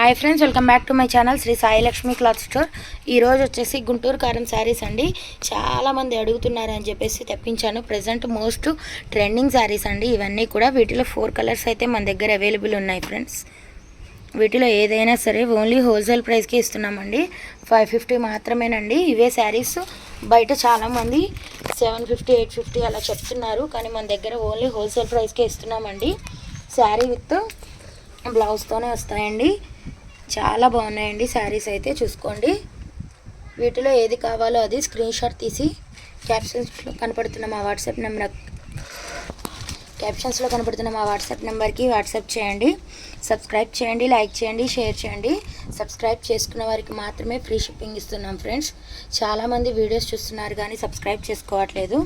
Hi friends welcome back to my channel Shri Sai Lakshmi cloth store ఈరోజు వచ్చేసి గుంటూరు కారం శారీస్ అండి. చాలామంది అడుగుతున్నారు అని చెప్పేసి తెప్పించాను. ప్రజెంట్ మోస్ట్ ట్రెండింగ్ శారీస్ అండి. ఇవన్నీ కూడా వీటిలో ఫోర్ కలర్స్ అయితే మన దగ్గర అవైలబుల్ ఉన్నాయి ఫ్రెండ్స్ వీటిలో ఏదైనా సరే ఓన్లీ హోల్సేల్ ప్రైస్కి ఇస్తున్నామండి. ఫైవ్ ఫిఫ్టీ మాత్రమేనండి. ఇవే శారీస్ బయట చాలామంది సెవెన్ ఫిఫ్టీ ఎయిట్ ఫిఫ్టీ అలా చెప్తున్నారు. కానీ మన దగ్గర ఓన్లీ హోల్సేల్ ప్రైస్కే ఇస్తున్నామండి. శారీ విత్ బ్లౌజ్తోనే వస్తాయండి. చాలా బాగున్నాయండి శారీస్ అయితే చూసుకోండి. వీటిలో ఏది కావాలో అది స్క్రీన్ షాట్ తీసి క్యాప్షన్స్లో కనపడుతున్న మా వాట్సాప్ నెంబర్ క్యాప్షన్స్లో కనపడుతున్న మా వాట్సాప్ నెంబర్కి వాట్సాప్ చేయండి. సబ్స్క్రైబ్ చేయండి లైక్ చేయండి షేర్ చేయండి. సబ్స్క్రైబ్ చేసుకున్న వారికి మాత్రమే ఫ్రీ షిప్పింగ్ ఇస్తున్నాం ఫ్రెండ్స్ చాలామంది వీడియోస్ చూస్తున్నారు కానీ సబ్స్క్రైబ్ చేసుకోవట్లేదు.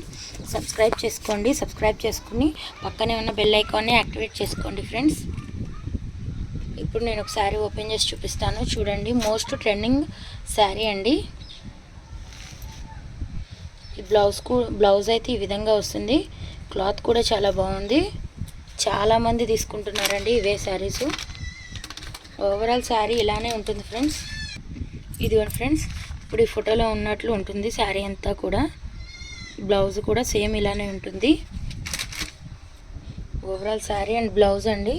సబ్స్క్రైబ్ చేసుకోండి సబ్స్క్రైబ్ చేసుకుని పక్కనే ఉన్న బెల్ ఐకాన్ని యాక్టివేట్ చేసుకోండి ఫ్రెండ్స్ ఇప్పుడు నేను ఒక శారీ ఓపెన్ చేసి చూపిస్తాను. చూడండి మోస్ట్ ట్రెండింగ్ శారీ అండి. ఈ బ్లౌజ్ బ్లౌజ్ అయితే ఈ విధంగా వస్తుంది. క్లాత్ కూడా చాలా బాగుంది. చాలామంది తీసుకుంటున్నారండి ఇవే శారీస్. ఓవరాల్ శారీ ఇలానే ఉంటుంది ఫ్రెండ్స్. ఇదిగోండి ఫ్రెండ్స్ ఇప్పుడు ఈ ఫోటోలో ఉన్నట్లు ఉంటుంది శారీ అంతా కూడా. బ్లౌజ్ కూడా సేమ్ ఇలానే ఉంటుంది. ఓవరాల్ శారీ అండ్ బ్లౌజ్ అండి.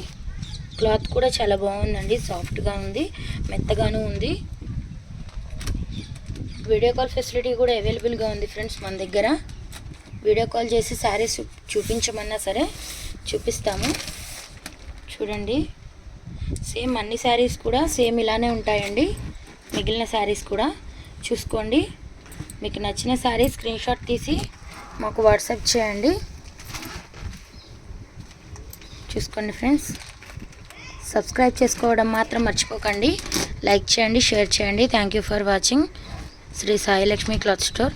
క్లాత్ కూడా చాలా బాగుందండి సాఫ్ట్గా ఉంది మెత్తగాను ఉంది. వీడియో కాల్ ఫెసిలిటీ కూడా అవైలబుల్గా ఉంది ఫ్రెండ్స్ మన దగ్గర. వీడియో కాల్ చేసి శారీస్ చూపించమన్నా సరే చూపిస్తాము. చూడండి. సేమ్ అన్ని శారీస్ కూడా సేమ్ ఇలానే ఉంటాయండి. మిగిలిన శారీస్ కూడా చూసుకోండి. మీకు నచ్చిన శారీ స్క్రీన్ షాట్ తీసి మాకు వాట్సాప్ చేయండి. చూసుకోండి ఫ్రెండ్స్. సబ్స్క్రైబ్ చేసుకోవడం మాత్రం మర్చిపోకండి. లైక్ చేయండి షేర్ చేయండి. Thank you for watching Shri Sailakshmi cloth store.